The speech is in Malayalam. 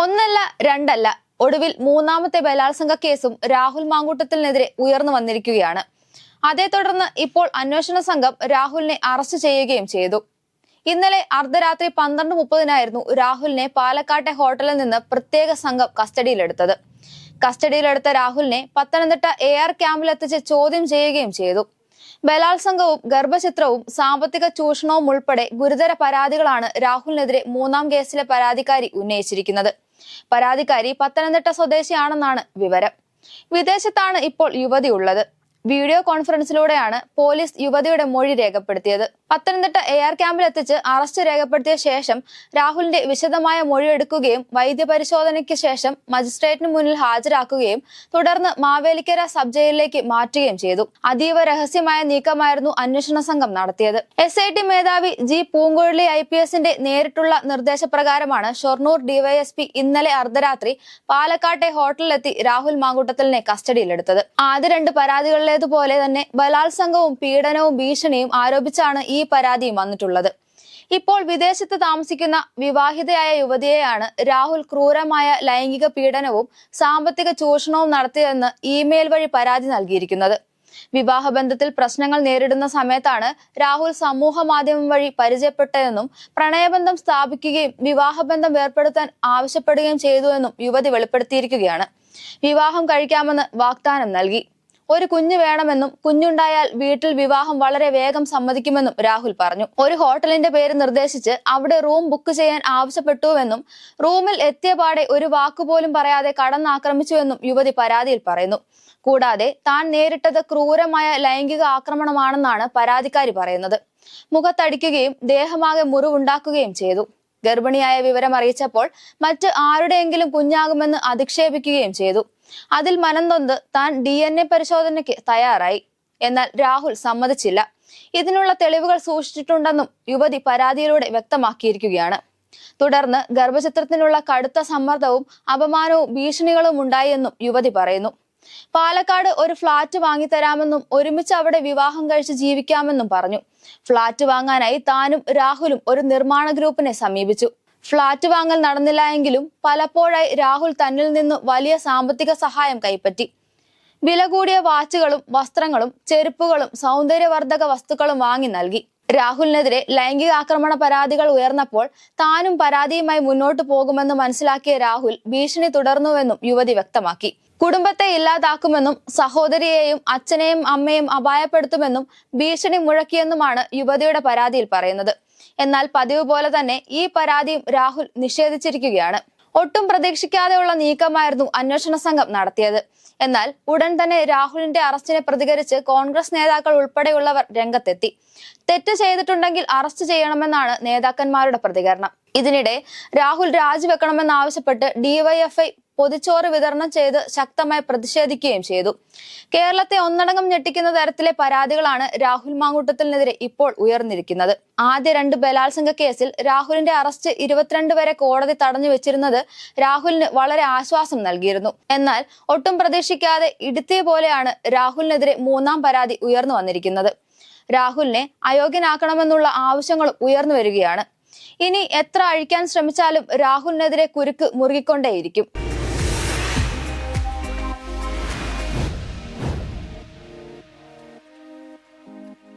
ഒന്നല്ല രണ്ടല്ല. ഒടുവിൽ മൂന്നാമത്തെ ബലാത്സംഗ കേസും രാഹുൽ മാങ്കൂട്ടത്തിനെതിരെ ഉയർന്നു വന്നിരിക്കുകയാണ്. അതേ തുടർന്ന് ഇപ്പോൾ അന്വേഷണ സംഘം രാഹുലിനെ അറസ്റ്റ് ചെയ്യുകയും ചെയ്തു. ഇന്നലെ അർദ്ധരാത്രി പന്ത്രണ്ട് മുപ്പതിനായിരുന്നു രാഹുലിനെ പാലക്കാട്ടെ ഹോട്ടലിൽ നിന്ന് പ്രത്യേക സംഘം കസ്റ്റഡിയിലെടുത്തത്. കസ്റ്റഡിയിലെടുത്ത രാഹുലിനെ പത്തനംതിട്ട എ ആർ ക്യാമ്പിലെത്തിച്ച് ചോദ്യം ചെയ്യുകയും ചെയ്തു. ബലാത്സംഗവും ഗർഭചിത്രവും സാമ്പത്തിക ചൂഷണവും ഉൾപ്പെടെ ഗുരുതര പരാതികളാണ് രാഹുലിനെതിരെ മൂന്നാം കേസിലെ പരാതിക്കാരി ഉന്നയിച്ചിരിക്കുന്നത്. പരാതിക്കാരി പത്തനംതിട്ട സ്വദേശിയാണെന്നാണ് വിവരം. വിദേശത്താണ് ഇപ്പോൾ യുവതി ഉള്ളത്. വീഡിയോ കോൺഫറൻസിലൂടെയാണ് പോലീസ് യുവതിയുടെ മൊഴി രേഖപ്പെടുത്തിയത്. പത്തനംതിട്ട എ ആർ ക്യാമ്പിലെത്തിച്ച് അറസ്റ്റ് രേഖപ്പെടുത്തിയ ശേഷം രാഹുലിന്റെ വിശദമായ മൊഴിയെടുക്കുകയും വൈദ്യപരിശോധനയ്ക്ക് ശേഷം മജിസ്ട്രേറ്റിന് മുന്നിൽ ഹാജരാക്കുകയും തുടർന്ന് മാവേലിക്കര സബ് ജയിലിലേക്ക് മാറ്റുകയും ചെയ്തു. അതീവ രഹസ്യമായ നീക്കമായിരുന്നു അന്വേഷണ സംഘം നടത്തിയത്. എസ് ഐ ടി മേധാവി ജി പൂങ്കുഴലി ഐ പി എസിന്റെ നേരിട്ടുള്ള നിർദ്ദേശപ്രകാരമാണ് ഷൊർണൂർ ഡിവൈഎസ്പി ഇന്നലെ അർദ്ധരാത്രി പാലക്കാട്ടെ ഹോട്ടലിലെത്തി രാഹുൽ മാങ്കൂട്ടത്തലിനെ കസ്റ്റഡിയിലെടുത്തത്. ആദ്യ രണ്ട് പരാതികളിലേതുപോലെ തന്നെ ബലാത്സംഗവും പീഡനവും ഭീഷണിയും ആരോപിച്ചാണ് ഈ പരാതിയും വന്നിട്ടുള്ളത്. ഇപ്പോൾ വിദേശത്ത് താമസിക്കുന്ന വിവാഹിതയായ യുവതിയെയാണ് രാഹുൽ ക്രൂരമായ ലൈംഗിക പീഡനവും സാമ്പത്തിക ചൂഷണവും നടത്തിയതെന്ന് ഇമെയിൽ വഴി പരാതി നൽകിയിരിക്കുന്നത്. വിവാഹബന്ധത്തിൽ പ്രശ്നങ്ങൾ നേരിടുന്ന സമയത്താണ് രാഹുൽ സമൂഹ മാധ്യമം വഴി പരിചയപ്പെട്ടതെന്നും പ്രണയബന്ധം സ്ഥാപിക്കുകയും വിവാഹബന്ധം വേർപ്പെടുത്താൻ ആവശ്യപ്പെടുകയും ചെയ്തുവെന്നും യുവതി വെളിപ്പെടുത്തിയിരിക്കുകയാണ്. വിവാഹം കഴിക്കാമെന്ന് വാഗ്ദാനം നൽകി. ഒരു കുഞ്ഞ് വേണമെന്നും കുഞ്ഞുണ്ടായാൽ വീട്ടിൽ വിവാഹം വളരെ വേഗം സമ്മതിക്കുമെന്നും രാഹുൽ പറഞ്ഞു. ഒരു ഹോട്ടലിന്റെ പേര് നിർദ്ദേശിച്ച് അവിടെ റൂം ബുക്ക് ചെയ്യാൻ ആവശ്യപ്പെട്ടുവെന്നും റൂമിൽ എത്തിയ പാടെ ഒരു വാക്കുപോലും പറയാതെ കടന്നാക്രമിച്ചുവെന്നും യുവതി പരാതിയിൽ പറയുന്നു. കൂടാതെ താൻ നേരിട്ടത് ക്രൂരമായ ലൈംഗിക ആക്രമണമാണെന്നാണ് പരാതിക്കാരി പറയുന്നത്. മുഖത്തടിക്കുകയും ദേഹമാകെ മുറിവുണ്ടാക്കുകയും ചെയ്തു. ഗർഭിണിയായ വിവരം അറിയിച്ചപ്പോൾ മറ്റ് ആരുടെയെങ്കിലും കുഞ്ഞാകുമെന്ന് അധിക്ഷേപിക്കുകയും ചെയ്തു. അതിൽ മനംതൊന്ത് താൻ ഡി എൻ എ പരിശോധനയ്ക്ക് തയ്യാറായി. എന്നാൽ രാഹുൽ സമ്മതിച്ചില്ല. ഇതിനുള്ള തെളിവുകൾ സൂക്ഷിച്ചിട്ടുണ്ടെന്നും യുവതി പരാതിയിലൂടെ വ്യക്തമാക്കിയിരിക്കുകയാണ്. തുടർന്ന് ഗർഭചിത്രത്തിനുള്ള കടുത്ത സമ്മർദ്ദവും അപമാനവും ഭീഷണികളും ഉണ്ടായെന്നും യുവതി പറയുന്നു. പാലക്കാട് ഒരു ഫ്ളാറ്റ് വാങ്ങിത്തരാമെന്നും ഒരുമിച്ച് അവിടെ വിവാഹം കഴിച്ച് ജീവിക്കാമെന്നും പറഞ്ഞു. ഫ്ളാറ്റ് വാങ്ങാനായി താനും രാഹുലും ഒരു നിർമ്മാണ ഗ്രൂപ്പിനെ സമീപിച്ചു. ഫ്ളാറ്റ് വാങ്ങൽ നടന്നില്ല എങ്കിലും പലപ്പോഴായി രാഹുൽ തന്നിൽ നിന്ന് വലിയ സാമ്പത്തിക സഹായം കൈപ്പറ്റി. വില കൂടിയ വാച്ചുകളും വസ്ത്രങ്ങളും ചെരുപ്പുകളും സൗന്ദര്യവർദ്ധക വസ്തുക്കളും വാങ്ങി നൽകി. രാഹുലിനെതിരെ ലൈംഗികാക്രമണ പരാതികൾ ഉയർന്നപ്പോൾ താനും പരാതിയുമായി മുന്നോട്ടു പോകുമെന്ന് മനസ്സിലാക്കിയ രാഹുൽ ഭീഷണി തുടർന്നുവെന്നും യുവതി വ്യക്തമാക്കി. കുടുംബത്തെ ഇല്ലാതാക്കുമെന്നും സഹോദരിയെയും അച്ഛനെയും അമ്മയും അപായപ്പെടുത്തുമെന്നും ഭീഷണി മുഴക്കിയെന്നുമാണ് യുവതിയുടെ പരാതിയിൽ പറയുന്നത്. എന്നാൽ പതിവ് പോലെ തന്നെ ഈ പരാതിയും രാഹുൽ നിഷേധിച്ചിരിക്കുകയാണ്. ഒട്ടും പ്രതീക്ഷിക്കാതെയുള്ള നീക്കമായിരുന്നു അന്വേഷണ സംഘം നടത്തിയത്. എന്നാൽ ഉടൻ തന്നെ രാഹുലിന്റെ അറസ്റ്റിനെ പ്രതികരിച്ച് കോൺഗ്രസ് നേതാക്കൾ ഉൾപ്പെടെയുള്ളവർ രംഗത്തെത്തി. തെറ്റ് ചെയ്തിട്ടുണ്ടെങ്കിൽ അറസ്റ്റ് ചെയ്യണമെന്നാണ് നേതാക്കന്മാരുടെ പ്രതികരണം. ഇതിനിടെ രാഹുൽ രാജിവെക്കണമെന്നാവശ്യപ്പെട്ട് ഡിവൈഎഫ്ഐ പൊതിച്ചോറ് വിതരണം ചെയ്ത് ശക്തമായി പ്രതിഷേധിക്കുകയും ചെയ്തു. കേരളത്തെ ഒന്നടങ്കം ഞെട്ടിക്കുന്ന തരത്തിലെ പരാതികളാണ് രാഹുൽ മാങ്കൂട്ടത്തിനെതിരെ ഇപ്പോൾ ഉയർന്നിരിക്കുന്നത്. ആദ്യ രണ്ട് ബലാത്സംഗ കേസിൽ രാഹുലിന്റെ അറസ്റ്റ് ഇരുപത്തിരണ്ട് വരെ കോടതി തടഞ്ഞു വെച്ചിരുന്നത് രാഹുലിന് വളരെ ആശ്വാസം നൽകിയിരുന്നു. എന്നാൽ ഒട്ടും പ്രതീക്ഷിക്കാതെ ഇടുത്തിയ പോലെയാണ് രാഹുലിനെതിരെ മൂന്നാം പരാതി ഉയർന്നു വന്നിരിക്കുന്നത്. രാഹുലിനെ അയോഗ്യനാക്കണമെന്നുള്ള ആവശ്യങ്ങളും ഉയർന്നു വരികയാണ്. ഇനി എത്ര അഴിക്കാൻ ശ്രമിച്ചാലും രാഹുലിനെതിരെ കുരുക്ക് മുറുകിക്കൊണ്ടേയിരിക്കും.